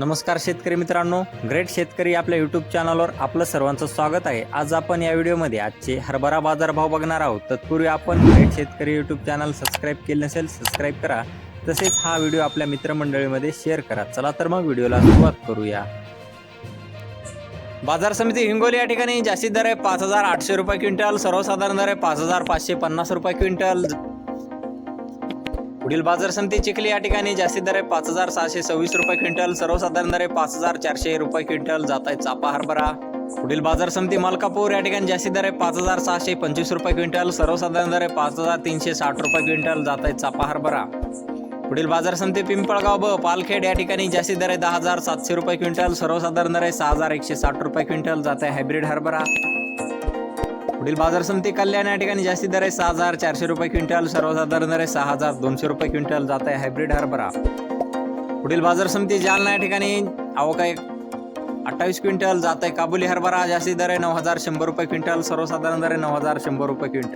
नमस्कार शेतकरी मित्रांनो ग्रेट शेतकरी आपल्या यूट्यूब चॅनलवर आपलं सर्वांचं स्वागत आहे. आज आपण या व्हिडिओमध्ये आजचे हरभरा बाजारभाव बघणार आहोत. तत्पूर्वी आपण ग्रेट शेतकरी यूट्यूब चॅनल सबस्क्राईब केले नसेल सबस्क्राईब करा. तसेच हा व्हिडिओ आपल्या मित्रमंडळीमध्ये शेअर करा. चला तर मग व्हिडिओला सुरुवात करूया. बाजार समिती हिंगोली या ठिकाणी जास्तीत दर आहे पाच हजार आठशे रुपये क्विंटल सर्वसाधारण दर आहे पाच हजार पाचशे पन्नास रुपये क्विंटल. पुढील बाजार समिती चिखली या ठिकाणी जास्तीत दर आहे पाच हजार सहाशे सव्वीस रुपये क्विंटल सर्वसाधारण दर आहे पाच हजार चारशे रुपये क्विंटल जात आहे चापा हरभरा. पुढील बाजार समिती मलकापूर या ठिकाणी जास्तीत दर आहे पाच हजार सहाशे पंचवीस रुपये क्विंटल सर्वसाधारण दर आहे पाच हजार तीनशे साठ रुपये क्विंटल जात आहे चापा हरभरा. पुढील बाजार समिती पिंपळगाव ब पालखेड या ठिकाणी जास्तीत दर आहे दहा हजार सातशे रुपये क्विंटल सर्वसाधारण दर आहे सहा हजार एकशे साठ रुपये क्विंटल जात आहे. हायब्रिड हरभरा. पुढील बाजार समिती कल्याण या ठिकाणी जास्तीत दर आहे. सहा हजार चारशे रुपये क्विंटल सर्वसाधारण दर आहे सहा हजार दोनशे रुपये क्विंटल जात आहे हायब्रिड हरभरा. पुढील बाजार समिती जालना या ठिकाणी अवका एक अठ्ठावीस क्विंटल जात आहे. काबुली हरभरा जास्तीत दर आहे नऊ हजार शंभर रुपये क्विंटल सर्वसाधारण दर आहे नऊ हजार शंभर रुपये क्विंटल.